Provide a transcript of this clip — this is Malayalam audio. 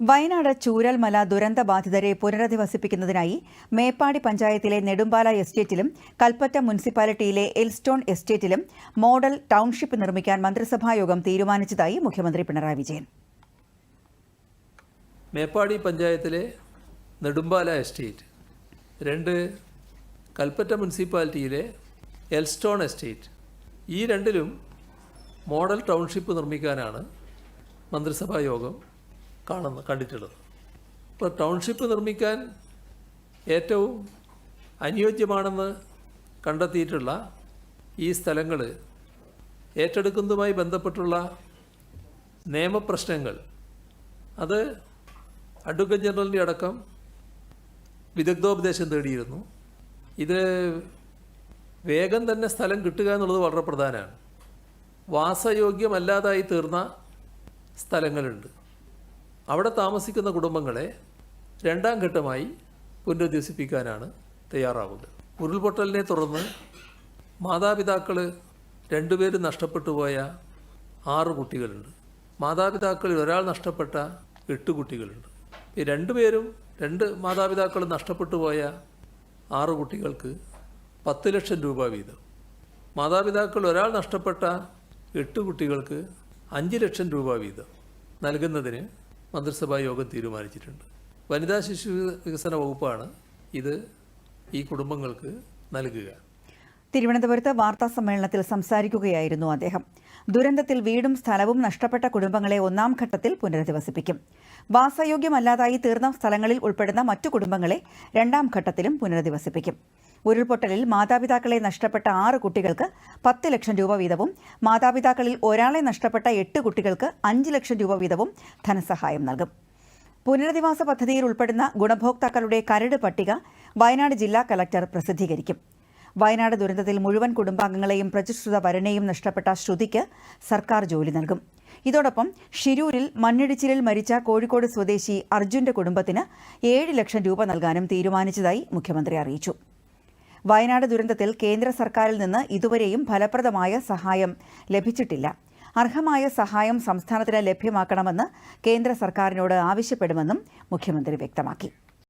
വയനാട് ചൂരൽമല ദുരന്ത ബാധിതരെ പുനരധിവസിപ്പിക്കുന്നതിനായി മേപ്പാടി പഞ്ചായത്തിലെ നെടുമ്പാല എസ്റ്റേറ്റിലും കൽപ്പറ്റ മുനിസിപ്പാലിറ്റിയിലെ എൽസ്റ്റോൺ എസ്റ്റേറ്റിലും മോഡൽ ടൗൺഷിപ്പ് നിർമ്മിക്കാൻ മന്ത്രിസഭായോഗം തീരുമാനിച്ചതായി മുഖ്യമന്ത്രി പിണറായി വിജയൻ. മേപ്പാടി പഞ്ചായത്തിലെ നെടുമ്പാല എസ്റ്റേറ്റ് രണ്ട് കൽപ്പറ്റ മുനിസിപ്പാലിറ്റിയിലെ എൽസ്റ്റോൺ എസ്റ്റേറ്റ് ഈ രണ്ടിലും മോഡൽ ടൗൺഷിപ്പ് നിർമ്മിക്കാനാണ് മന്ത്രിസഭാ യോഗം കാണുന്ന കണ്ടിട്ടുള്ളത്. ഇപ്പോൾ ടൗൺഷിപ്പ് നിർമ്മിക്കാൻ ഏറ്റവും അനുയോജ്യമാണെന്ന് കണ്ടെത്തിയിട്ടുള്ള ഈ സ്ഥലങ്ങൾ ഏറ്റെടുക്കുന്നതുമായി ബന്ധപ്പെട്ടുള്ള നിയമപ്രശ്നങ്ങൾ. അത് അഡ്വക്കേറ്റ് ജനറലിന്റെ അടക്കം വിദഗ്ധോപദേശം തേടിയിരുന്നു. ഇത് വേഗം തന്നെ സ്ഥലം കിട്ടുക എന്നുള്ളത് വളരെ പ്രധാനമാണ്. വാസയോഗ്യമല്ലാതായി തീർന്ന സ്ഥലങ്ങളുണ്ട്. അവിടെ താമസിക്കുന്ന കുടുംബങ്ങളെ രണ്ടാം ഘട്ടമായി പുനരധിവസിപ്പിക്കാനാണ് തയ്യാറാവുന്നത്. ഉരുൾപൊട്ടലിനെ തുടർന്ന് മാതാപിതാക്കൾ രണ്ടുപേരും നഷ്ടപ്പെട്ടു പോയ ആറ് കുട്ടികളുണ്ട്. മാതാപിതാക്കളിൽ ഒരാൾ നഷ്ടപ്പെട്ട എട്ട് കുട്ടികളുണ്ട്. ഈ രണ്ടുപേരും രണ്ട് മാതാപിതാക്കൾ നഷ്ടപ്പെട്ടു പോയ ആറ് കുട്ടികൾക്ക് പത്ത് ലക്ഷം രൂപ വീതം. മാതാപിതാക്കൾ ഒരാൾ നഷ്ടപ്പെട്ട എട്ട് കുട്ടികൾക്ക് അഞ്ച് ലക്ഷം രൂപ വീതം നൽകുന്നതിന് മന്ത്രിസഭാ യോഗം തീരുമാനിച്ചിട്ടുണ്ട്. വനിതാ ശിശു വികസന വകുപ്പാണ് ഇത് ഈ കുടുംബങ്ങൾക്ക് നൽകുക. തിരുവനന്തപുരത്ത് വാർത്താ സമ്മേളനത്തിൽ സംസാരിക്കുകയായിരുന്നു അദ്ദേഹം. ദുരന്തത്തിൽ വീടും സ്ഥലവും നഷ്ടപ്പെട്ട കുടുംബങ്ങളെ ഒന്നാം ഘട്ടത്തിൽ പുനരധിവസിപ്പിക്കും. വാസയോഗ്യമല്ലാതായി തീർന്ന സ്ഥലങ്ങളിൽ ഉൾപ്പെടുന്ന മറ്റു കുടുംബങ്ങളെ രണ്ടാം ഘട്ടത്തിലും പുനരധിവസിപ്പിക്കും. ഉരുൾപൊട്ടലിൽ മാതാപിതാക്കളെ നഷ്ടപ്പെട്ട ആറ് കുട്ടികൾക്ക് പത്ത് ലക്ഷം രൂപ വീതവും മാതാപിതാക്കളിൽ ഒരാളെ നഷ്ടപ്പെട്ട എട്ട് കുട്ടികൾക്ക് അഞ്ച് ലക്ഷം രൂപ വീതവും ധനസഹായം നൽകും. പുനരധിവാസ പദ്ധതിയിൽ ഉൾപ്പെടുന്ന ഗുണഭോക്താക്കളുടെ കരട് പട്ടിക വയനാട് ജില്ലാ കലക്ടർ പ്രസിദ്ധീകരിക്കും. വയനാട് ദുരന്തത്തിൽ മുഴുവൻ കുടുംബാംഗങ്ങളെയും പ്രതിഷ്ഠിത വരനെയും നഷ്ടപ്പെട്ട ശ്രുതിക്ക് സർക്കാർ ജോലി നൽകും. ഇതോടൊപ്പം ഷിരൂരിൽ മണ്ണിടിച്ചിലിൽ മരിച്ച കോഴിക്കോട് സ്വദേശി അർജുന്റെ കുടുംബത്തിന് ഏഴ് ലക്ഷം രൂപ നൽകാനും തീരുമാനിച്ചതായി മുഖ്യമന്ത്രി അറിയിച്ചു. വയനാട് ദുരന്തത്തിൽ കേന്ദ്ര സർക്കാരിൽ നിന്ന് ഇതുവരെയും ഫലപ്രദമായ സഹായം ലഭിച്ചിട്ടില്ല. അർഹമായ സഹായം സംസ്ഥാനത്തിന് ലഭ്യമാക്കണമെന്ന് കേന്ദ്ര സർക്കാരിനോട് ആവശ്യപ്പെടുമെന്നും മുഖ്യമന്ത്രി വ്യക്തമാക്കി.